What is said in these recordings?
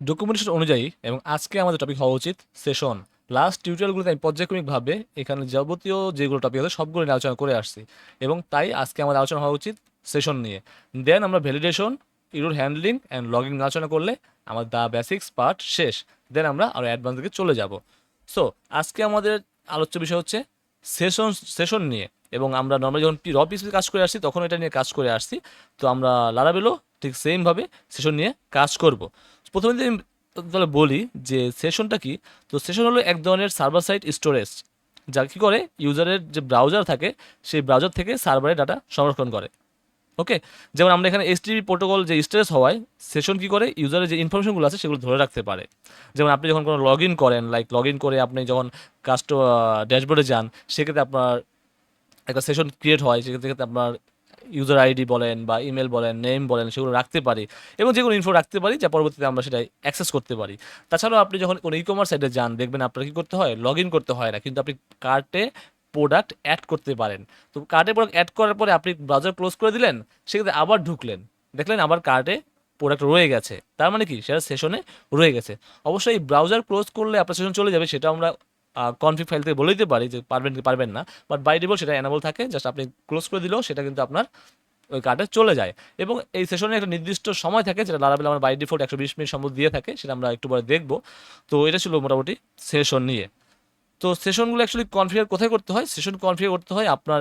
Documentation অনুযায়ী এবং আজকে আমাদের টপিক হওয়া উচিত সেশন লাস্ট টিউটোরিয়ালগুলোতে আমি পর্যায়ক্রমিকভাবে এখানে যাবতীয় যেগুলো টপিক আছে সবগুলো নিয়ে আলোচনা করে আসছি এবং তাই আজকে আমাদের আলোচনা হওয়া উচিত সেশন নিয়ে। দেন আমরা validation error handling and logging আলোচনা করলে আমার দ্য বেসিক্স পার্ট শেষ। দেন আমরা আরও অ্যাডভান্স দিকে চলে যাব। সো আজকে আমাদের আলোচ্য বিষয় হচ্ছে সেশন সেশন নিয়ে এবং আমরা নর্মালি যখন র পিসিতে কাজ করে আসছি তখন এটা নিয়ে কাজ করে আসছি। তো আমরা লারাবেলও ঠিক সেমভাবে সেশন নিয়ে কাজ করব। প্রথমে যদি তাহলে বলি যে সেশনটা কি, তো সেশন হলো এক ধরনের সার্ভার সাইট স্টোরেজ যা কী করে ইউজারের যে ব্রাউজার থাকে, সেই ব্রাউজার থেকে সার্ভারে ডাটা সংরক্ষণ করে। ওকে যেমন আমরা এখানে এসটিপি প্রোটোকল যে স্টোরেজ হওয়ায় সেশন কি করে? ইউজারের যে ইনফরমেশনগুলো আছে, সেগুলো ধরে রাখতে পারে। যেমন আপনি যখন কোনো লগ ইন করেন লাইক লগ ইন করে আপনি যখন কাস্ট ড্যাশবোর্ডে যান, সেক্ষেত্রে আপনার একটা সেশন ক্রিয়েট হয়, সেক্ষেত্রে আপনার ইউজার আইডি বলেন বা ইমেল বলেন নেম বলেন, সেগুলো রাখতে পারি এবং যে কোনো ইনফো রাখতে পারি, যা পরবর্তীতে আমরা সেটা অ্যাক্সেস করতে পারি। তাছাড়াও আপনি যখন কোনো ই কমার্স সাইটে যান, দেখবেন আপনার কী করতে হয়? লগ ইন করতে হয় না, কিন্তু আপনি কার্টে প্রোডাক্ট অ্যাড করতে পারেন। তো কার্টে প্রোডাক্ট অ্যাড করার পরে আপনি ব্রাউজার ক্লোজ করে দিলেন, সেক্ষেত্রে আবার ঢুকলেন। দেখলেন আবার কার্টে প্রোডাক্ট রয়ে গেছে। তার মানে কি? সেটা সেশনে রয়ে গেছে। অবশ্যই ব্রাউজার ক্লোজ করলে আপনার সেশন চলে যাবে, সেটা আমরা কনফিগ ফাইল থেকে বলে দিতে পারি যে পারবেন কি পারবেন না বাট বাই ডিফল্ট সেটা অ্যানাবল থাকে জাস্ট আপনি ক্লোজ করে দিলেও সেটা কিন্তু আপনার ওই কার্ডে চলে যায়। এবং এই সেশনে একটা নির্দিষ্ট সময় থাকে যেটা লারাবেল আমার বাই ডিফল্ট একশো বিশ মিনিট সম্ভব দিয়ে থাকে, সেটা আমরা একটু পরে দেখব। তো এটা ছিল মোটামুটি সেশন নিয়ে। তো সেশনগুলো অ্যাকচুয়ালি কনফিগার কোথায় করতে হয়? সেশন কনফিগার করতে হয় আপনার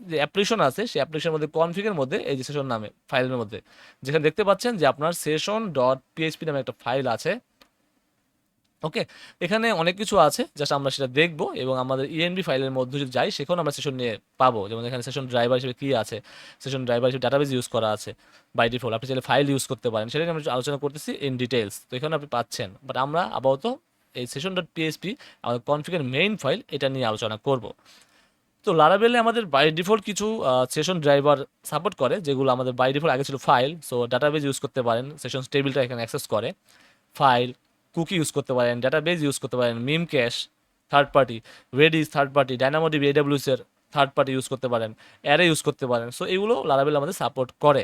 যে অ্যাপ্লিকেশন আছে, সেই অ্যাপ্লিকেশনের মধ্যে কনফিগের মধ্যে, এই যে সেশন নামে ফাইলের মধ্যে। যেখানে দেখতে পাচ্ছেন যে আপনার সেশন ডট পিএইচপি নামে একটা ফাইল আছে। ওকে এখানে অনেক কিছু আছে জাস্ট আমরা সেটা দেখব এবং আমাদের ইএনবি ফাইলের মধ্যে যদি যাই সেখানে আমরা সেশন নিয়ে পাবো। যেমন এখানে সেশন ড্রাইভার হিসেবে কী আছে? সেশন ড্রাইভার হিসেবে ডাটাবেজ ইউজ করা আছে বাই ডিফল্ট আপনি চাইলে ফাইল ইউজ করতে পারেন, সেটা আমরা আলোচনা করতেছি ইন ডিটেলস তো এখানে আপনি পাচ্ছেন। বাট আমরা আপাতত এই সেশন ডট পিএসপি আমাদের কনফিগের মেইন ফাইল এটা নিয়ে আলোচনা করব। তো লারাবেলে আমাদের বাই ডিফল্ট কিছু সেশন ড্রাইভার সাপোর্ট করে, যেগুলো আমাদের বাই ডিফল্ট আগে ছিল ফাইল সো ডাটাবেজ ইউজ করতে পারেন সেশন টেবিলটা এখানে অ্যাক্সেস করে। ফাইল কুকি ইউজ করতে পারেন ডাটাবেজ ইউজ করতে পারেন memcache third party Redis third party DynamoDB AWS এর থার্ড পার্টি ইউজ করতে পারেন অ্যারে ইউজ করতে পারেন। সো এগুলো লারাবেল আমাদের সাপোর্ট করে।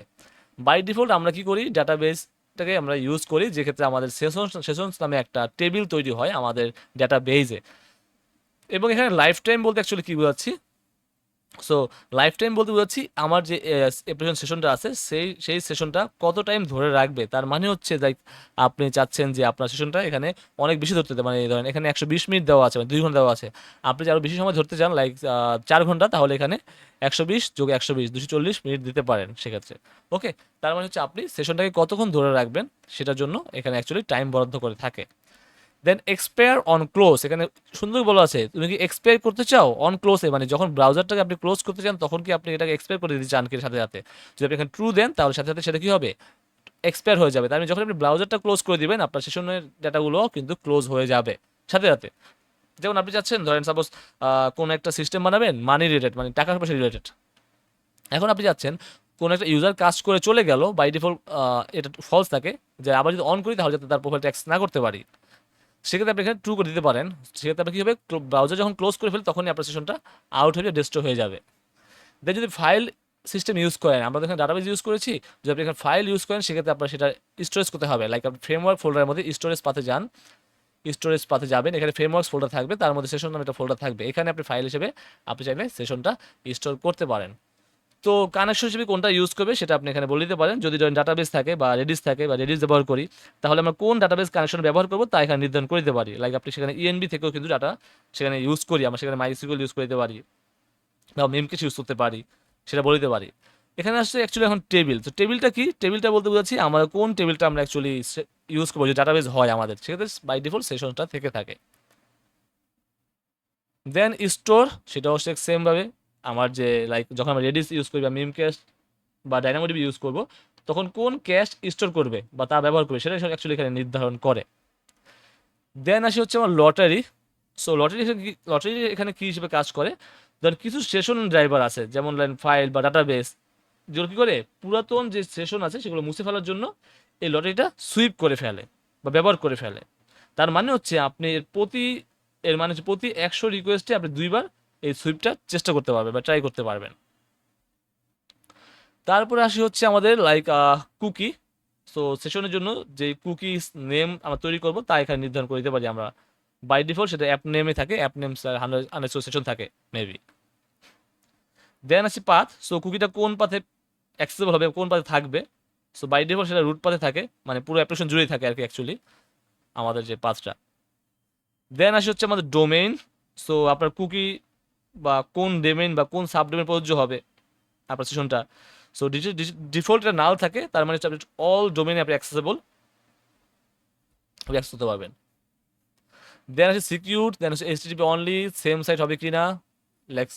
বাই ডিফল্ট আমরা কি করি? ডাটাবেসটাকে আমরা ইউজ করি যেক্ষেত্রে আমাদের সেশন সেশনস নামে একটা টেবিল তৈরি হয় আমাদের ডাটাবেজে এবং এখানে লাইফ টাইম বলতে অ্যাকচুয়ালি কী বোঝাচ্ছি? সো লাইফ টাইম বলতে বোঝাচ্ছি, আমার যে অ্যাপ্লিকেশন সেশনটা আছে, সেই সেই সেশনটা কত টাইম ধরে রাখবে? তার মানে হচ্ছে লাইক আপনি চাচ্ছেন যে আপনার সেশনটা এখানে অনেক বেশি ধরতে মানে ধরেন এখানে একশো বিশ মিনিট দেওয়া আছে মানে দুই ঘণ্টা দেওয়া আছে। আপনি আরও বেশি সময় ধরতে চান লাইক চার ঘণ্টা, তাহলে এখানে একশো বিশ যোগ একশো বিশ, দুশো চল্লিশ মিনিট দিতে পারেন সেক্ষেত্রে। ওকে তার মানে হচ্ছে আপনি সেশনটাকে কতক্ষণ ধরে রাখবেন, সেটার জন্য এখানে অ্যাকচুয়ালি টাইম বরাদ্দ করে থাকে। দেন এক্সপায়ার অন ক্লোজ এখানে সুন্দর বলা আছে, তুমি কি এক্সপায়ার করতে চাও অন ক্লোজে মানে যখন ব্রাউজারটাকে আপনি ক্লোজ করতে চান, তখন কি আপনি এটাকে এক্সপায়ার করে দিতে চান কি সাথে সাথে? যদি আপনি এখানে ট্রু দেন, তাহলে সাথে সাথে সেটা কি হবে? এক্সপায়ার হয়ে যাবে। তার মানে যখন আপনি ব্রাউজারটা ক্লোজ করে দিবেন, আপনার সেশনের ডাটাগুলো কিন্তু ক্লোজ হয়ে যাবে, সাথে সাথে। যেমন আপনি চাচ্ছেন, ধরেন সাপোজ কোনো একটা সিস্টেম বানাবেন মানি রিলেটেড মানে টাকা পয়সা রিলেটেড এখন আপনি যাচ্ছেন কোনো একটা ইউজার কাজ করে চলে গেল বাই ডিফল্ট এটা ফলস থাকে, যে আবার যদি অন করি, তাহলে যাতে তার প্রোফাইলটা ট্যাক্স না করতে পারি। সেক্ষেত্রে আপনি এখানে ট্রু করে দিতে পারেন। সেক্ষেত্রে আপনি কী হবে ব্রাউজার যখন ক্লোজ করে ফেলে তখনই আপনার সেশনটা আউট হয়ে ডিস্ট্রয় হয়ে যাবে। দেন যদি ফাইল সিস্টেম ইউজ করেন, আমরা এখানে ডাটাবেজ ইউজ করেছি, যদি আপনি এখানে ফাইল ইউজ করেন, সেক্ষেত্রে আপনার সেটা স্টোরেজ করতে হবে। লাইক আপনি ফ্রেমওয়ার্ক ফোল্ডারের মধ্যে স্টোরেজ পাতে যান স্টোরেজ পাতে যাবেন, এখানে ফ্রেমওয়ার্ক ফোল্ডার থাকবে, তার মধ্যে সেশন নামে একটা ফোল্ডার থাকবে। এখানে আপনি ফাইল হিসেবে আপনি চাইলে সেশনটা স্টোর করতে পারেন। তো কানেকশন হিসেবে কোনটা ইউজ করবে সেটা আপনি এখানে বলে দিতে পারেন। যদি ধরেন ডাটাবেস থাকে বা রেডিস থাকে বা রেডিস ব্যবহার করি, তাহলে আমরা কোন ডাটাবেস কানেকশন ব্যবহার করব তা এখানে নির্ধারণ করে দিতে পারি। লাইক আপনি সেখানে ইএনবি থেকেও কিন্তু ডাটা সেখানে ইউজ করি, আমরা সেখানে মাইসিকুল ইউজ করে দিতে পারি বা মেমকেস ইউজ করতে পারি, সেটা বলে দিতে পারি। এখানে আসছে অ্যাকচুয়ালি এখন টেবিল তো টেবিলটা কি? টেবিলটা বলতে বোঝাচ্ছি আমরা কোন টেবিলটা আমরা অ্যাকচুয়ালি ইউজ করব, যে ডাটাবেস হয় আমাদের। সেক্ষেত্রে বাই ডিফল্ট সেশনটা থেকে থাকে। দেন স্টোর সেটা হচ্ছে সেমভাবে আমার যে লাইক যখন আমরা রেডিস ইউজ করি বা মিম ক্যাশ বা ডাইনামোডিবি ইউজ করব, তখন কোন ক্যাশ স্টোর করবে বা তা ব্যবহার করবে সেটা অ্যাকচুয়ালি এখানে নির্ধারণ করে। দেন আসি হচ্ছে আমার লটারি সো লটারি লটারি এখানে কী হিসেবে কাজ করে? ধর কিছু সেশন ড্রাইভার আছে, যেমন লাইন ফাইল বা ডাটাবেস যেগুলো কী করে? পুরাতন যে সেশন আছে সেগুলো মুছে ফেলার জন্য এই লটারিটা সুইপ করে ফেলে বা ব্যবহার করে ফেলে। তার মানে হচ্ছে আপনি প্রতি, এর মানে হচ্ছে প্রতি একশো রিকোয়েস্টে আপনি দুইবার এই সুইপটা চেষ্টা করতে পারবেন বা ট্রাই করতে পারবেন। তারপরে আসি হচ্ছে আমাদের লাইক কুকি সো সেশনের জন্য যে কুকি নেম আমরা তৈরি করব, তা এখানে নির্ধারণ করে দিতে পারি আমরা। বাই ডিফল্ট সেটা অ্যাপ নেমে থাকে অ্যাপ নেম হান্ড্রেড সেশন থাকে মেবি দেন আছে পাথ সো কুকিটা কোন পাথে অ্যাক্সেসেবল হবে, কোন পাথে থাকবে? সো বাই ডিফল্ট সেটা রুট পাথে থাকে মানে পুরো অ্যাপ্লিকেশন জুড়েই থাকে আর কি অ্যাকচুয়ালি আমাদের যে পাথটা দেন আসে হচ্ছে আমাদের ডোমেইন সো আপনার কুকি বা কোন ডোমেইন বা কোন সাব ডোমেইন প্রযোজ্য হবে আপনার সেশনটা সো ডিফল্ট এটা নাল থাকে, তার মানে হচ্ছে অল ডোমেইনে আপনি অ্যাক্সেসেবল অ্যাক্সেস করতে পারবেন। দেন আছে সিকিউর দেন হচ্ছে এইচটিটিপি অনলি সেম সাইট হবে কিনা লেক্স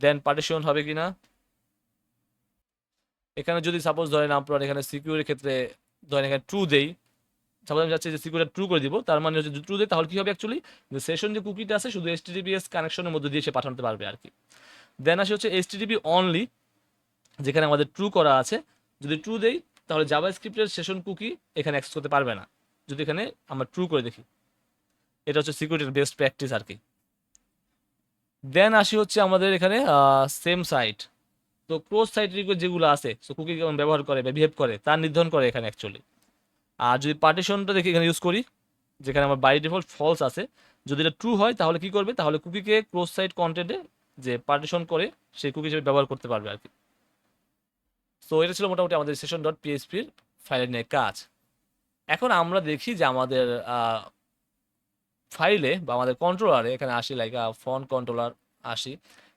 দেন পার্টিশন হবে কিনা। এখানে যদি সাপোজ ধরেন আপনার এখানে সিকিউরের ক্ষেত্রে, ধরেন এখানে ট্রু দেই সাপোজ আমি যে সিকিউরিটি ট্রু করে দিব, তার মানে হচ্ছে ট্রু দেয়, তাহলে কি হবে অ্যাকচুয়ালি যে সেশন যে কুকিটা আছে, শুধু এস এইচটিটিপিএস কানেকশনের মধ্যে দিয়ে সে পাঠাতে পারবে আর কি দেন আসে হচ্ছে এইচটিটিপি অনলি যেখানে আমাদের ট্রু করা আছে। যদি ট্রু দেই, তাহলে জাভা স্ক্রিপ্টের সেশন কুকি এখানে অ্যাক্সেস করতে পারবে না। যদি এখানে আমরা ট্রু করে দেখি, এটা হচ্ছে সিকিউরিটির বেস্ট প্র্যাকটিস আর কি দেন আসি হচ্ছে আমাদের এখানে same site to close site request যেগুলো আছে সো কুকি কেমন ব্যবহার করে বা বিহেভ করে তার নির্ধারণ করে এখানে অ্যাকচুয়ালি আর যদি পার্টিশনটা দেখি এখানে ইউজ করি, যেখানে আমার বাই ডিফল্ট ফলস আছে, যদি এটা ট্রু হয়, তাহলে কি করবে? তাহলে কুকিকে ক্লোজ সাইড কন্টেন্টে যে পার্টিশন করে, সেই কুকি হিসেবে ব্যবহার করতে পারবে আর কি। সো এটা ছিল মোটামুটি আমাদের সেশন ডট পিএসপির ফাইলের নিয়ে কাজ। এখন আমরা দেখি যে আমাদের ফাইলে বা আমাদের কন্ট্রোলারে এখানে আসি লাইক ফোন কন্ট্রোলার আসি।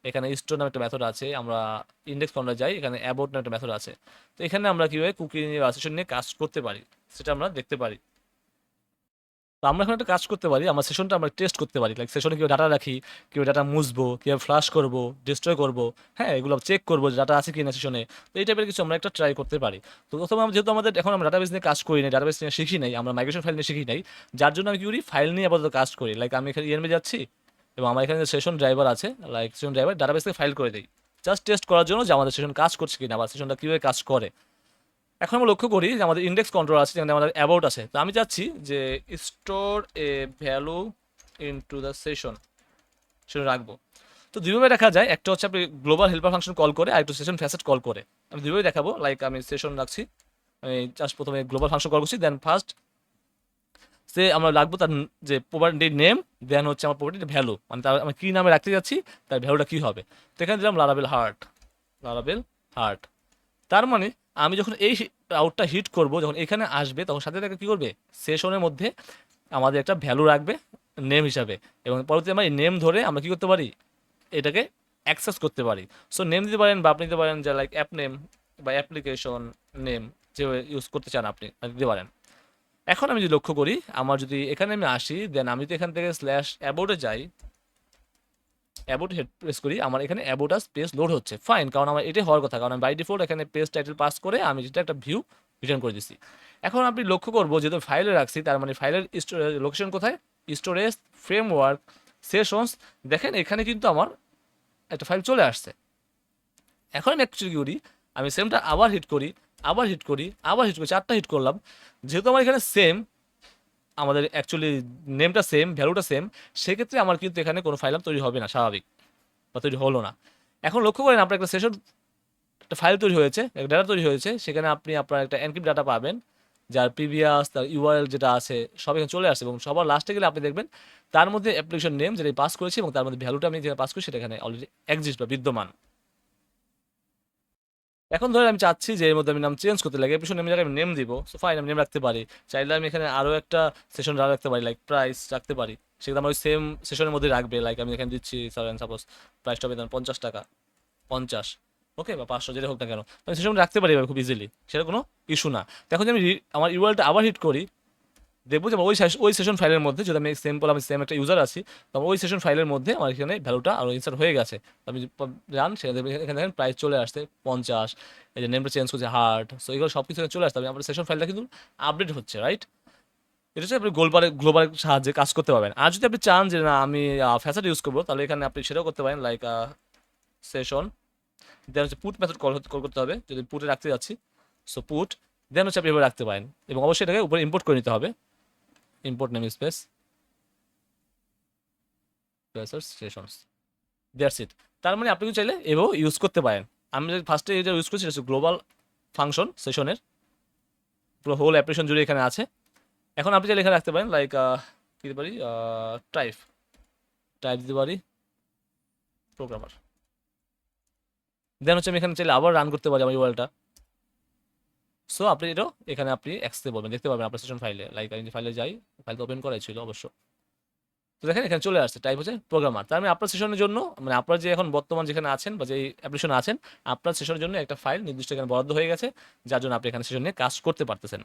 এখানে স্টোর নামে একটা মেথড আছে, আমরা ইন্ডেক্স কর্নার যাই, এখানে অ্যাবোট নামে একটা মেথড আছে। তো এখানে আমরা কীভাবে কুকি নিয়ে নিয়ে কাজ করতে পারি? সেটা আমরা দেখতে পারি। তো আমরা এখন একটা কাজ করতে পারি, আমার সেশনটা আমরা টেস্ট করতে পারি। লাইক সেশনে কেউ ডাটা রাখি কেউ ডাটা মুছবো কেউ ফ্লাশ করব ডিস্ট্রয় করব হ্যাঁ এগুলো চেক করব যে ডাটা আছে কি না সেশনে তো এই টাইপের কিছু আমরা একটা ট্রাই করতে পারি। তো প্রথমে আমরা যেহেতু আমাদের এখন আমরা ডাটাবেস নিয়ে কাজ করি নাই ডাটাবেস নিয়ে শিখি নাই, আমরা মাইগ্রেশন ফাইল নিয়ে শিখি নাই, যার জন্য আমি কি করি? ফাইল নিয়ে আপাতত কাজ করি। লাইক আমি এখানে ইএনবি যাচ্ছি এবং আমার এখানে সেশন ড্রাইভার আছে লাইক সেশন ড্রাইভার ডাটাবেস থেকে ফাইল করে দিই। জাস্ট টেস্ট করার জন্য যে আমাদের সেশন কাজ করছে কিনা বা সেশনটা কীভাবে কাজ করে। এখন আমরা লক্ষ্য করি যে আমাদের ইন্ডেক্স কন্ট্রোল আছে, যেখানে আমাদের অ্যাবাউট আছে। তো আমি চাচ্ছি যে store a value into the session সেটা রাখব। তো দুইভাবে দেখা যায়, একটা হচ্ছে আপনি গ্লোবাল হেল্পার ফাংশন কল করে আর একটা সেশন ফ্যাসেট কল করে। আমি দুইভাবে দেখাবো লাইক আমি সেশন রাখছি, আমি জাস্ট প্রথমে গ্লোবাল ফাংশন কল করছি দেন ফার্স্ট সে আমরা রাখব তার যে প্রপার্টি নেম দেন হচ্ছে আমার প্রপার্টি ভ্যালু মানে তার আমি কী নামে রাখতে যাচ্ছি, তার ভ্যালুটা কী হবে? তো এখানে দিলাম লারাবেল হার্ট লারাবেল হার্ট তার মানে আমি যখন এই আউটটা হিট করব, যখন এখানে আসবে, তখন সাথে সাথে কী করবে? সেশনের মধ্যে আমাদের একটা ভ্যালু রাখবে নেম হিসাবে। এবং পরবর্তী আমরা এই নেম ধরে আমরা কী করতে পারি? এটাকে অ্যাক্সেস করতে পারি। সো নেম দিতে পারেন বা আপনি দিতে পারেন যে লাইক অ্যাপ নেম বা অ্যাপ্লিকেশন নেম যে ইউজ করতে চান আপনি দিতে পারেন। এখন আমি যদি লক্ষ্য করি, আমার যদি এখানে আমি আসি দেন আমি তো এখান থেকে স্ল্যাশ অ্যাবোটে যাই অ্যাবোট হেড প্রেস করি, আমার এখানে অ্যাবোটাস পেজ লোড হচ্ছে। ফাইন কারণ আমার এটাই হওয়ার কথা, কারণ বাই ডিফল্ট এখানে পেজ টাইটেল পাস করে আমি যেটা একটা ভিউ রিটার্ন করে দিচ্ছি এখন আপনি লক্ষ্য করব যেহেতু ফাইলে রাখছি, তার মানে ফাইলের লোকেশন কোথায়? স্টোরেজ ফ্রেমওয়ার্ক সেশনস দেখেন এখানে কিন্তু আমার একটা ফাইল চলে আসছে। এখন আমি অ্যাকচুয়ালি করি? আমি সেমটা আবার হিট করি, আবার হিট করি, আবার হিট করি, চারটা হিট করলাম। যেহেতু আমার এখানে সেম আমাদের অ্যাকচুয়ালি নেমটা সেম ভ্যালুটা সেম সেক্ষেত্রে আমার কিন্তু এখানে কোনো ফাইল তৈরি হবে না, স্বাভাবিক বা তৈরি হলো না। এখন লক্ষ্য করেন আপনার একটা সেশন একটা ফাইল তৈরি হয়েছে, একটা ডাটা তৈরি হয়েছে, সেখানে আপনি আপনার একটা এনক্রিপ্ট ডাটা পাবেন, যার প্রিভিয়াস তার ইউআরএল যেটা আছে, সব এখানে চলে আসে এবং সবার লাস্টে গেলে আপনি দেখবেন তার মধ্যে অ্যাপ্লিকেশন নেম যেটা পাস করেছি এবং তার মধ্যে ভ্যালুটা আমি যেটা পাস করি সেটা এখানে অলরেডি এক্সিস্ট বা বিদ্যমান। এখন ধরে আমি চাচ্ছি যে এর মধ্যে আমি নাম চেঞ্জ করতে লাগে এপিসোড আমি জায়গায় আমি নেম দিব সো ফাইন আমি নেম রাখতে পারি। চাইলে আমি এখানে আরও একটা সেশন রাখতে পারি লাইক প্রাইস রাখতে পারি। সেটা আমার ওই সেম সেশনের মধ্যে রাখবে লাইক আমি এখানে দিচ্ছি সাপোজ প্রাইসটা হবে পঞ্চাশ টাকা, পঞ্চাশ ওকে বা পাঁচশো, যেটা হোক না কেন। আমি সেশন রাখতে পারি এবার খুব ইজিলি সেটা কোনো ইস্যু না। এখন যে আমি আমার ইউআরটা আবার হিট করি দেখব যে ওই ওই সেশন ফাইলের মধ্যে যদি আমি সিম্পল আমি সেম একটা ইউজার আছি, তো ওই সেশন ফাইলের মধ্যে আমার এখানে ভ্যালুটা আরও ইনসার্ট হয়ে গেছে। আমি যান সেখানে এখানে দেখেন প্রাইস চলে আসছে পঞ্চাশ, এই যে নেমটা চেঞ্জ করছে হার্ট সো এগুলো সব কিছু চলে আসতে হবে আমার সেশন ফাইলটা কিন্তু আপডেট হচ্ছে রাইট এটা হচ্ছে আপনি গ্লোবাল গ্লোবাল সাহায্যে কাজ করতে পারবেন। আর যদি আপনি চান যে না, আমি ফ্যাসাট ইউজ করব, তাহলে এখানে আপনি সেটাও করতে পারেন লাইক সেশন দেন হচ্ছে পুট মেথড কল কল করতে হবে, যদি পুটে রাখতে যাচ্ছি সো পুট দেন হচ্ছে আপনি এভাবে রাখতে পারেন। এবং অবশ্যই এটাকে উপরে ইম্পোর্ট করে নিতে হবে। Import namespace. Sessions that's it তার মানে আপনি চাইলে এভাবেও ইউজ করতে পারেন। আমি ফার্স্টে এটা ইউজ করছি গ্লোবাল ফাংশন সেশনের পুরো হোল অ্যাপ্লিকেশন জুড়ে এখানে আছে। এখন আপনি চাইলে এখানে রাখতে পারেন লাইক দিতে পারি? টাইপ টাইপ দিতে পারি। প্রোগ্রামার দেন হচ্ছে আমি এখানে চাইলে আবার রান করতে পারি আমার ইউআরএলটা সো আপনি এটাও এখানে আপনি অ্যাক্সেস পাবেন দেখতে পাবেন আপনার সেশন ফাইলে লাইক আমি ফাইলে যাই ফাইল তো ওপেন করাই ছিল অবশ্য। তো দেখেন, এখানে চলে আসছে টাইপ হচ্ছে প্রোগ্রামার তার মানে আপনার সেশনের জন্য মানে আপনার যে এখন বর্তমান যেখানে আছেন বা যে অ্যাপ্লিকেশন আছেন, আপনার সেশনের জন্য একটা ফাইল নির্দিষ্ট এখানে বরাদ্দ হয়ে গেছে, যার জন্য আপনি এখানে সেশন নিয়ে কাজ করতে পারতেছেন।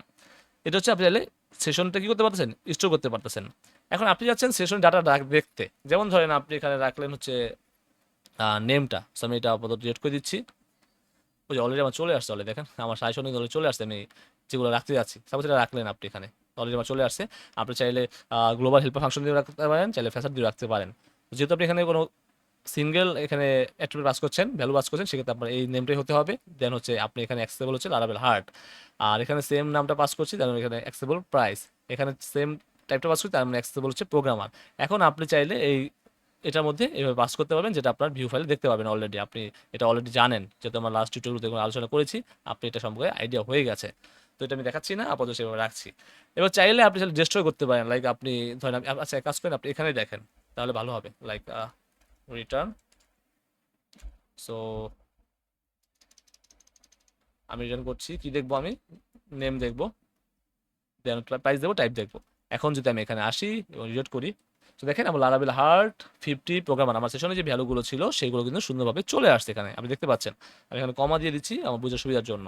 এটা হচ্ছে আপনি চাইলে সেশনটা কি করতে পারতেছেন? স্টোর করতে পারতেছেন। এখন আপনি যাচ্ছেন সেশন ডাটা দেখতে। যেমন ধরেন আপনি এখানে রাখলেন হচ্ছে নেমটা সো আমি এটা আপাতত ডিলিট করে দিচ্ছি। ওই যে অলরেডি আমার চলে আসছে, অলরেডি দেখেন, আমার সাজেশন অলরেডি চলে আসছে, আমি যেগুলো রাখতে যাচ্ছি, সাপোজ এটা রাখলেন আপনি এখানে অলরেডি আমার চলে আসছে, আপনি চাইলে গ্লোবাল হেল্পার ফাংশন দিয়ে রাখতে পারেন, চাইলে ফ্যাসার দিয়ে রাখতে পারেন। যেহেতু আপনি এখানে কোনো সিঙ্গেল এখানে অ্যাট্রিবিউট পাস করছেন ভ্যালু পাস করছেন, সেক্ষেত্রে আপনার এই নেমটাই হতে হবে দেন হচ্ছে আপনি এখানে অ্যাক্সেবল হচ্ছে লারাবেল হার্ট আর এখানে সেম নামটা পাস করছি দেন এখানে অ্যাক্সেবল প্রাইস এখানে সেম টাইপটা পাস করছি, তার মানে অ্যাক্সেবল হচ্ছে প্রোগ্রামার এখন আপনি চাইলে এই এটার মধ্যে এভাবে পাস করতে পারবেন, যেটা আপনার ভিউ ফাইলে দেখতে পাবেন অলরেডি আপনি এটা অলরেডি জানেন যেহেতু আমরা লাস্ট টিউটোরিয়ালতে আলোচনা করেছি, আপনি এটা সম্পর্কে আইডিয়া হয়ে গেছে। তো এটা আমি দেখাচ্ছি না, আপাতত সেভাবে রাখছি। এবার চাইলে আপনি চাইলে ডিস্ট্রয় করতে পারেন লাইক আপনি ধরেন আচ্ছা কাজ করেন, আপনি এখানে দেখেন, তাহলে ভালো হবে। লাইক রিটার্ন সো আমি রিটার্ন করছি, কি দেখব আমি? নেম দেখব দেন প্রাইস দেবো টাইপ দেখব। এখন যদি আমি এখানে আসি এবং রিলেট করি তো দেখেন আমার লারাবেল হার্ট ফিফটি প্রোগ্রামার আমার সেশনে যে ভ্যালুগুলো ছিল, সেগুলো কিন্তু সুন্দরভাবে চলে আসছে এখানে। আপনি দেখতে পাচ্ছেন, আমি এখানে কমা দিয়ে দিচ্ছি আমার বুঝার সুবিধার জন্য।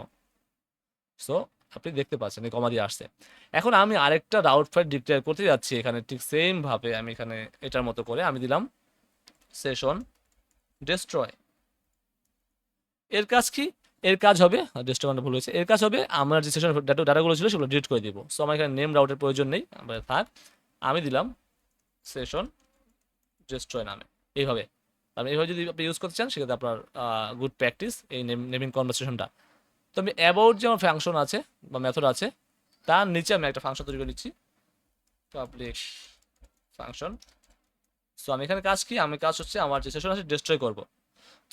সো আপনি দেখতে পাচ্ছেন এই কমা দিয়ে আসছে। এখন আমি আরেকটা রাউট ফাইট ডিক্লেয়ার করতে যাচ্ছি এখানে, ঠিক সেমভাবে আমি এখানে এটার মতো করে আমি দিলাম সেশন ডেস্ট্রয় এর কাজ কি? এর কাজ হবে ডেস্ট্রয় ভুল হয়েছে। এর কাজ হবে, আমার যে সেশন ডাটাগুলো ছিল সেগুলো ডিলিট করে দিব। সো আমার এখানে নেম রাউটের প্রয়োজন নেই থাক। আমি দিলাম সেশন ডেস্ট্রয় নামে এইভাবে। তারপরে এইভাবে যদি আপনি ইউজ করতে চান, সেক্ষেত্রে আপনার গুড প্র্যাকটিস এই নেমিং কনভারসেশনটা তো আমি অ্যাবাউট যে আমার ফাংশন আছে বা মেথড আছে, তার নিচে আমি একটা ফাংশন তৈরি করে নিচ্ছি। পাবলিক ফাংশন সো আমি এখানে কাজ কি? আমি কাজ হচ্ছে আমার যে সেশন আছে ডিস্ট্রয় করব।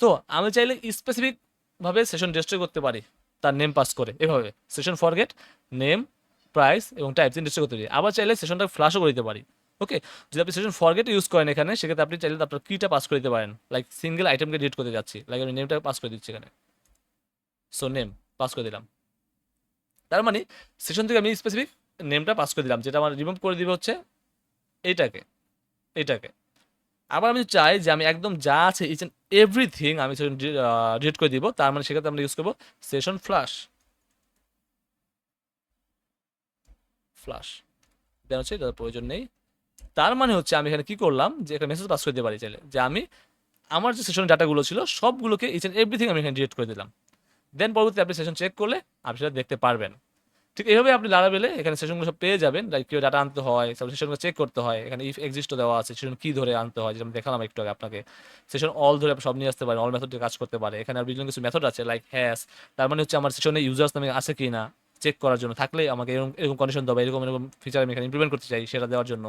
তো, আমি চাইলে স্পেসিফিকভাবে সেশন ডিস্ট্রয় করতে পারি, তার নেম পাস করে। এভাবে সেশন ফরগেট নেম প্রাইস এবং টাইপ তিন ডিস্ট্রয় করতে পারি। আবার চাইলে সেশনটা ফ্লাশও করে দিতে পারি। ওকে যদি আপনি সেশন ফরগেট ইউজ করেন এখানে, সেক্ষেত্রে আপনি চাইলে আপনার কিটা পাস করে দিতে পারেন। লাইক সিঙ্গেল আইটেমকে ডিলিট করতে যাচ্ছি। লাইক আমি নেমটা পাস করে দিচ্ছি এখানে। সো নেম পাস করে দিলাম। তার মানে সেশন থেকে আমি স্পেসিফিক নেমটা পাস করে দিলাম, যেটা আমার রিমুভ করে দিবে হচ্ছে এইটাকে এইটাকে আবার আমি চাই যে আমি একদম যা আছে ইচ অ্যান্ড এভরিথিং আমি সেশন ডিলিট করে দিব, তার মানে সেক্ষেত্রে আমরা ইউজ করব সেশন ফ্লাশ ফ্লাশ দেন হচ্ছে প্রয়োজন নেই। তার মানে হচ্ছে আমি এখানে কি করলাম যে একটা মেসেজ পাস করে দিতে পারি চাইলে। যে আমি, আমার যে সেশন ডাটাগুলো ছিল, সবগুলোকে ইচ অ্যান্ড এভরিথিং আমি এখানে ডিলিট করে দিলাম। দেন পরবর্তী আপনি সেশন চেক করলে আপনি সেটা দেখতে পারবেন। ঠিক এইভাবে আপনি লারাবেলে এখানে সেশনগুলো সব পেয়ে যাবেন। লাইক কেউ ডাটা আনতে হয়, তারপর সেশনগুলো চেক করতে হয়। এখানে ইফ এক্সিস্টও দেওয়া আছে সেশন কী ধরে আনতে হয় আমি দেখালাম একটু আগে আপনাকে। সেশন অল ধরে আপনি সব নিয়ে আসতে পারেন অল মেথড দিয়ে কাজ করতে পারে। এখানে আর বিভিন্ন কিছু মেথড আছে লাইক হ্যাস তার মানে হচ্ছে আমার সেশনে ইউজার্স নামে আছে কি না চেক করার জন্য। থাকলে আমাকে এরকম এরকম কন্ডিশন দেবে এরকম এরকম ফিচার আমি এখানে ইমপ্লিমেন্ট করতে চাই, সেটা দেওয়ার জন্য।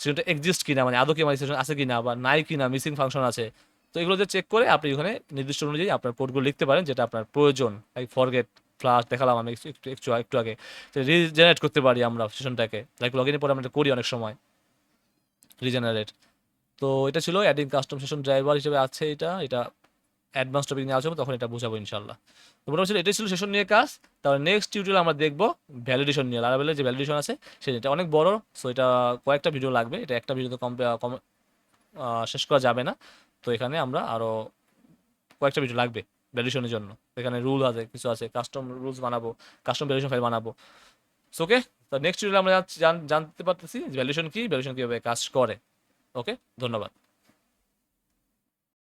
সেশনটা এক্সিস্ট কিনা মানে আদৌ কি আমার সেশন আছে কিনা বা নাই কিনা মিসিং ফাংশন আছে। তো এগুলো যে চেক করে আপনি ওখানে নির্দিষ্ট অনুযায়ী আপনার কোডগুলো লিখতে পারেন, যেটা আপনার প্রয়োজন। লাইক ফরগেট ফ্লাশ দেখালাম আমি একটু একটু আগে। রিজেনারেট করতে পারি আমরা সেশনটাকে লাইক লগ ইনের পরে আমরা করি অনেক সময়। রিজেনারেট তো এটা ছিল অ্যাডিং কাস্টম সেশন ড্রাইভার হিসেবে আছে এটা। এটা অ্যাডভান্স টপিক নিয়ে আসব তখন এটা বোঝাবো ইনশাল্লাহ তো মোটামুটি এটাই ছিল সেশন নিয়ে কাজ। তাহলে নেক্সট টিউটোরিয়াল আমরা দেখব ভ্যালিডেশন নিয়ে। লারাবেলের যে ভ্যালিডেশন আছে সেটা অনেক বড় সো এটা কয়েকটা ভিডিও লাগবে। এটা একটা ভিডিওতে কম কম শেষ করা যাবে না। তো এখানে আমরা আরও কয়েকটা ভিডিও লাগবে ভ্যালিডেশনের জন্য। এখানে রুল আছে, কিছু আছে কাস্টম রুলস বানাবো কাস্টম ভ্যালিডেশন ফাইল বানাবো। সো ওকে তো নেক্সট ভিডিও আমরা জান- জানতে পারতেছি ভ্যালিডেশন কি ভ্যালিডেশন কীভাবে কাজ করে। ওকে ধন্যবাদ।